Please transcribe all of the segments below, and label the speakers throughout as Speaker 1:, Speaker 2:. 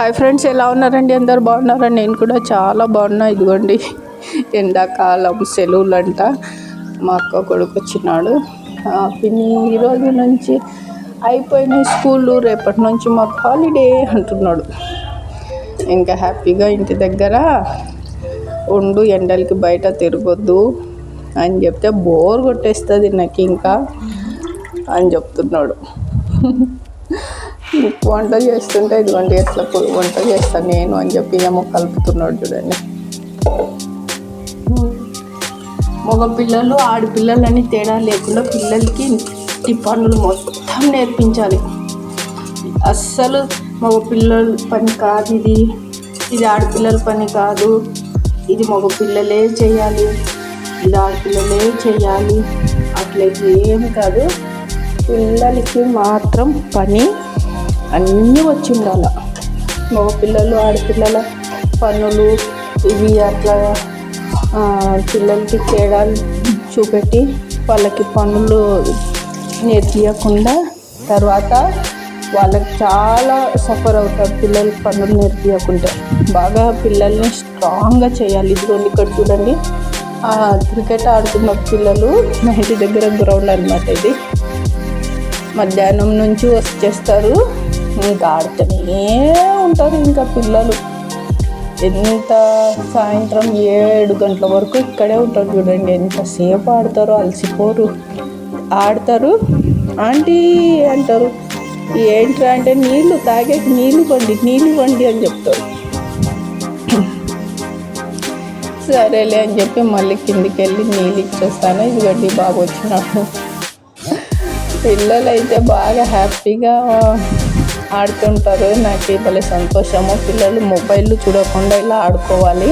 Speaker 1: Hi friends ఎలా ఉన్నారండి? అందరు బాగున్నారా? నేను కూడా చాలా బాగున్నా. ఇదిగోండి ఎండాకాలం సెలవులు అంట మా అక్క కొడుకు వచ్చినాడు. పిన్ని ఈరోజు నుంచి అయిపోయినాయి స్కూళ్ళు రేపటి నుంచి మాకు హాలిడే అంటున్నాడు. ఇంకా హ్యాపీగా ఇంటి దగ్గర ఉండు ఎండలకి బయట తిరగొద్దు అని చెప్తే బోర్ కొట్టేస్తుంది నాకు ఇంకా అని చెప్తున్నాడు. వంట చేస్తుంటే ఇదిగోండి ఎట్లా వంట చేస్తాను నేను అని చెప్పి ఏమో కలుపుతున్నాడు చూడండి. మగ పిల్లలు ఆడపిల్లలని తేడా లేకుండా పిల్లలకి ఈ పనులు మొత్తం నేర్పించాలి. అస్సలు మగ పిల్లల పని కాదు ఇది. ఇది ఆడపిల్లల పని కాదు. ఇది మగ పిల్లలే చేయాలి. ఇది ఆడపిల్లలే చేయాలి. అట్లా ఏం కాదు. పిల్లలకి మాత్రం పని అన్నీ వచ్చి ఉండాల. మగ పిల్లలు ఆడపిల్లల పనులు ఇవి అట్లా పిల్లలకి తేడాలు చూపెట్టి వాళ్ళకి పనులు నేర్పించకుండా తర్వాత వాళ్ళకి చాలా సఫర్ అవుతారు పిల్లలు పనులు నేర్పించకుంటే బాగా పిల్లల్ని స్ట్రాంగ్గా చేయాలి. ఇదిగోండి ఇక్కడ చూడండి. ఆ, క్రికెట్ ఆడుతున్న పిల్లలు మా ఇంటి దగ్గర గ్రౌండ్ అనమాట ఇది. మధ్యాహ్నం నుంచి వచ్చేస్తారు. ఇంకా ఆడుతూనే ఉంటారు ఇంకా పిల్లలు. ఎంత సాయంత్రం ఏడు గంటల వరకు ఇక్కడే ఉంటారు చూడండి. ఎంతసేపు ఆడతారో అలసిపోరు. ఆడతారు. ఆంటీ అంటారు ఏంట్రా అంటే నీళ్ళు తాగే నీళ్ళు పండి నీళ్ళు పండి అని చెప్తారు. సరేలే అని చెప్పి మళ్ళీ కిందికి వెళ్ళి నీళ్ళు ఇచ్చేస్తాను. ఇదిగండి బాబు వచ్చినాడు. పిల్లలు అయితే బాగా హ్యాపీగా ఆడుతుంటారు. నాకు భలే సంతోషము. పిల్లలు మొబైల్ చూడకుండా ఇలా ఆడుకోవాలి.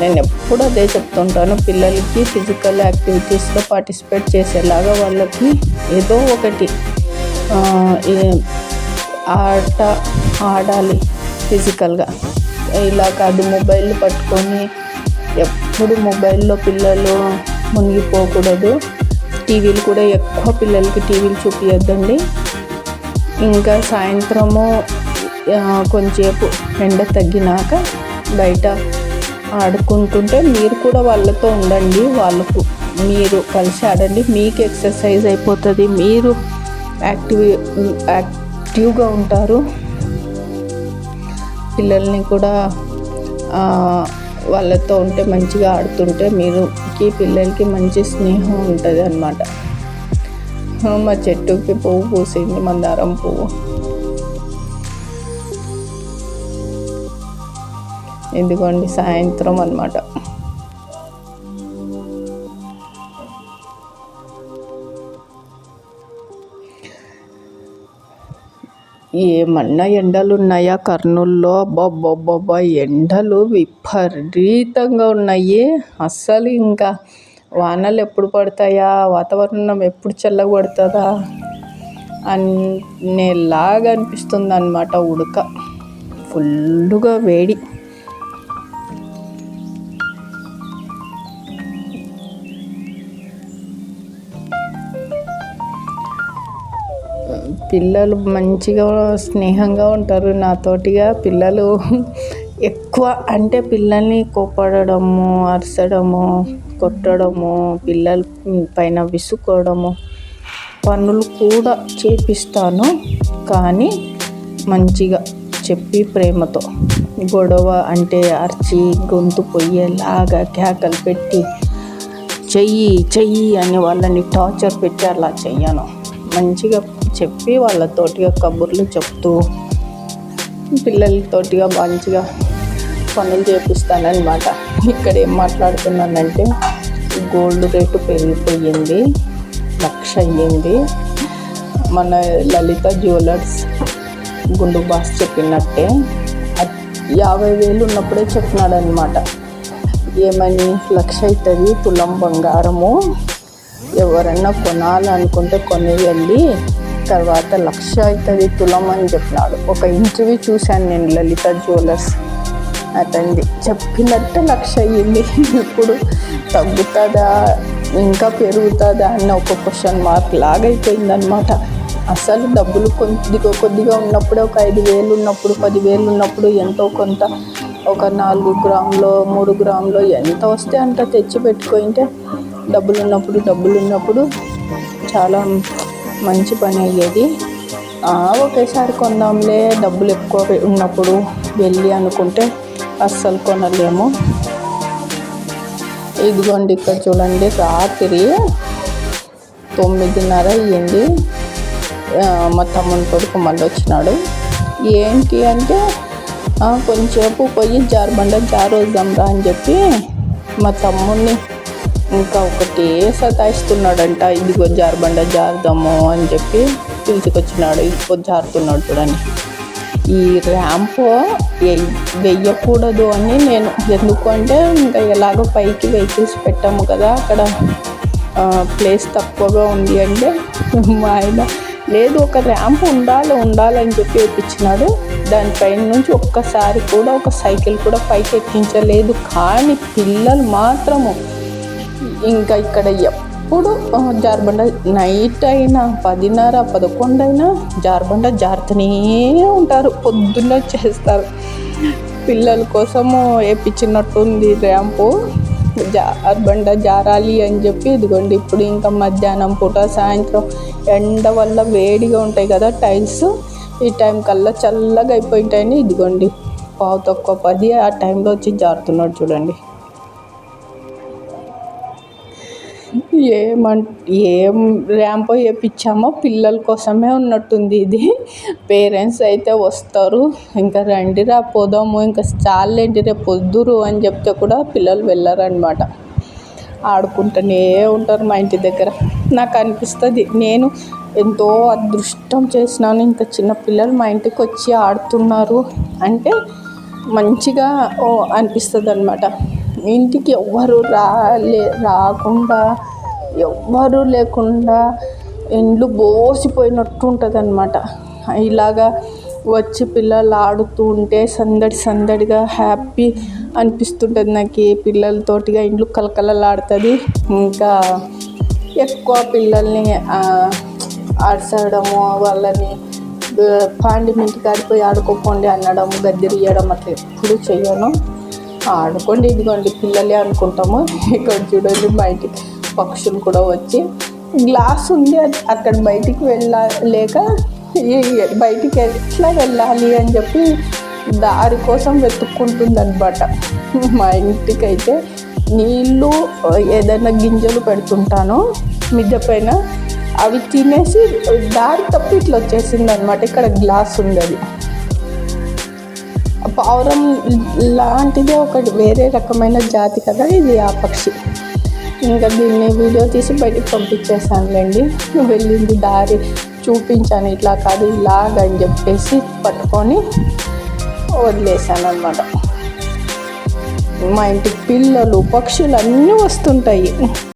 Speaker 1: నేను ఎప్పుడు అదే చెప్తుంటాను. పిల్లలకి ఫిజికల్ యాక్టివిటీస్లో పార్టిసిపేట్ చేసేలాగా వాళ్ళకి ఏదో ఒకటి ఆట ఆడాలి ఫిజికల్గా. ఇలా కాదు మొబైల్ పట్టుకొని ఎప్పుడు మొబైల్లో పిల్లలు మునిగిపోకూడదు. టీవీలు కూడా ఎక్కువ పిల్లలకి టీవీలు చూపించద్దండి ఇంకా సాయంత్రము కొంచెంసేపు ఎండ తగ్గినాక బయట ఆడుకుంటుంటే మీరు కూడా వాళ్ళతో ఉండండి వాళ్ళకు మీరు కలిసి ఆడండి. మీకు ఎక్సర్సైజ్ అయిపోతుంది మీరు యాక్టివ్ యాక్టివ్గా ఉంటారు. పిల్లల్ని కూడా వాళ్ళతో ఉంటే మంచిగా ఆడుతుంటే మీరుకి పిల్లలకి మంచి స్నేహం ఉంటుంది అన్నమాట మా చెట్టుకి పువ్వు పూసింది మందారం పువ్వు. ఇదిగోండి సాయంత్రం అన్నమాట. ఏమన్నా ఎండలు ఉన్నాయా కర్నూల్లో? అబ్బబ్బబ్బబ్బా ఎండలు విపరీతంగా ఉన్నాయి. అస్సలు ఇంకా వానలు ఎప్పుడు పడతాయా? వాతావరణం ఎప్పుడు చల్లబడుతుందా? అనేలాగా అనిపిస్తుంది అనమాట ఉడక. ఫుల్లుగా వేడి. పిల్లలు మంచిగా స్నేహంగా ఉంటారు నాతోటిగా. పిల్లలు ఎక్కువ అంటే పిల్లల్ని కోపడము అరసడము కొట్టడము పిల్లల పైన విసుక్కోవడము పనులు కూడా చేపిస్తాను. కానీ మంచిగా చెప్పి ప్రేమతో. గొడవ అంటే అరిచి గొంతు పొయ్యేలాగా కేకలు పెట్టి చెయ్యి చెయ్యి అని వాళ్ళని టార్చర్ పెట్టి అలా చెయ్యను. మంచిగా చెప్పి వాళ్ళతోటిగా కబుర్లు చెప్తూ పిల్లలతోటిగా మంచిగా పనులు చేపిస్తానమాట ఇక్కడ ఏం మాట్లాడుతున్నానంటే గోల్డ్ రేటు పెరిగిపోయింది లక్ష అయ్యింది. మన లలిత జ్యువెలర్స్ గుండు బాస్ చెప్పినట్టే యాభై వేలు ఉన్నప్పుడే చెప్పినాడనమాట ఏమని? లక్ష అవుతుంది తులం బంగారము. ఎవరన్నా కొనాలనుకుంటే కొనేయండి. తర్వాత లక్ష అవుతుంది తులం అని చెప్పినాడు. ఒక ఇంటర్వ్యూ చూశాను నేను లలిత జ్యువెలర్స్ అతనిది చెప్పినట్టు లక్ష అయ్యింది ఇప్పుడు తగ్గుతుందా? ఇంకా పెరుగుతుందా అన్న ఒక క్వశ్చన్ మార్క్ లాగా అయిపోయిందనమాట అసలు డబ్బులు కొద్దిగా కొద్దిగా ఉన్నప్పుడు ఒక ఐదు వేలు ఉన్నప్పుడు పదివేలు ఉన్నప్పుడు ఎంతో కొంత ఒక నాలుగు గ్రాములో మూడు గ్రాములో ఎంత వస్తే అంత తెచ్చి పెట్టుకుంటే డబ్బులు ఉన్నప్పుడు డబ్బులు ఉన్నప్పుడు చాలా మంచి పని అయ్యేది. ఒకేసారి కొందాంలే డబ్బులు ఎక్కువ ఉన్నప్పుడు వెళ్ళి అనుకుంటే అస్సలు కొనలేము. ఇదిగోండి ఇక్కడ చూడండి రాత్రి తొమ్మిదిన్నర అయ్యింది. మా తమ్ముని కొడుకు మళ్ళీ వచ్చినాడు. ఏంటి అంటే కొంచెంసేపు పోయి జారబండ జారోద్దాంరా అని చెప్పి మా తమ్ముడిని ఇంకా ఒకటే సతాయిస్తున్నాడంట. ఇదిగో జారబండ జారుదాము అని చెప్పి పిలుచుకొచ్చినాడు. ఇదిగో జారుతున్నాడు చూడండి. ఈ ర్యాంప్ వెయ్యకూడదు అని నేను ఎందుకంటే ఇంకా ఎలాగో పైకి వెహికల్స్ పెట్టాము కదా అక్కడ ప్లేస్ తక్కువగా ఉంది అంటే మా ఆయన లేదు ఒక ర్యాంప్ ఉండాలి ఉండాలని చెప్పి వేయించినాడు దానిపైన నుంచి ఒక్కసారి కూడా ఒక సైకిల్ కూడా పైకి ఎక్కించలేదు. కానీ పిల్లలు మాత్రము ఇంకా ఇక్కడ ఎప్పుడు? జారుబండ నైట్ అయినా పదిన్నర పదకొండు అయినా జార్బండ జారుతూనే ఉంటారు. పొద్దున్న చేస్తారు. పిల్లల కోసము వేయించినట్టుంది ర్యాంపు. జారుబండ జారాలి అని చెప్పి ఇదిగోండి ఇప్పుడు ఇంకా మధ్యాహ్నం పూట సాయంత్రం ఎండ వల్ల వేడిగా ఉంటాయి కదా టైల్స్. ఈ టైం కల్లా చల్లగా అయిపోయింటాయని ఇదిగోండి పావు తక్కువ పది ఆ టైంలో వచ్చి జారుతున్నాడు చూడండి. ఏమం ఏం ర్యాంప్ వేయించామో పిల్లల కోసమే ఉన్నట్టుంది ఇది. పేరెంట్స్ అయితే వస్తారు. ఇంకా రండిరా పోదాము. ఇంకా చాలేంటి రేపు పొద్దురు అని చెప్తే కూడా పిల్లలు వెళ్ళారనమాట ఆడుకుంటూనే ఉంటారు మా ఇంటి దగ్గర. నాకు అనిపిస్తుంది నేను ఎంతో అదృష్టం చేసినాను. ఇంకా చిన్న పిల్లలు మా ఇంటికి వచ్చి ఆడుతున్నారు అంటే మంచిగా అనిపిస్తుంది అనమాట ఇంటికి ఎవ్వరు రాలే రాకుండా ఎవ్వరూ లేకుండా ఇండ్లు బోసిపోయినట్టు ఉంటుంది అనమాట ఇలాగా వచ్చి పిల్లలు ఆడుతూ ఉంటే సందడి సందడిగా హ్యాపీ అనిపిస్తుంటుంది నాకు. పిల్లలతోటిగా ఇండ్లు కలకలలాడుతుంది ఇంకా ఎక్కువ పిల్లల్ని ఆడిసడము వాళ్ళని పాండిమెంట్ కాడిపోయి ఆడుకోకండి అనడం గద్దెరియడం అట్లా ఎప్పుడు చేయను ఆడుకోండి ఇదిగోండి పిల్లలే అనుకుంటాము. ఇక్కడ చూడండి బయటికి. పక్షులు కూడా వచ్చి గ్లాస్ ఉంది అక్కడ బయటికి వెళ్ళలేక బయటికి ఎట్లా వెళ్ళాలి అని చెప్పి దారి కోసం వెతుక్కుంటుంది అనమాట మా ఇంటికైతే నీళ్ళు ఏదైనా గింజలు పెడుతుంటాను మిద్దె పైన అవి తినేసి దారి తప్పి ఇట్లా వచ్చేసింది అనమాట ఇక్కడ గ్లాస్ ఉంది అది. పావురం లాంటిదే ఒకటి వేరే రకమైన జాతి కదా ఇది ఆ పక్షి. ఇంకా దీన్ని వీడియో తీసి బయటికి పంపించేసానులేండి వెళ్ళింది దారి చూపించాను ఇట్లా కాదు ఇలాగని చెప్పేసి పట్టుకొని వదిలేసాను అనమాట మా ఇంటికి పిల్లలు పక్షులు అన్నీ వస్తుంటాయి.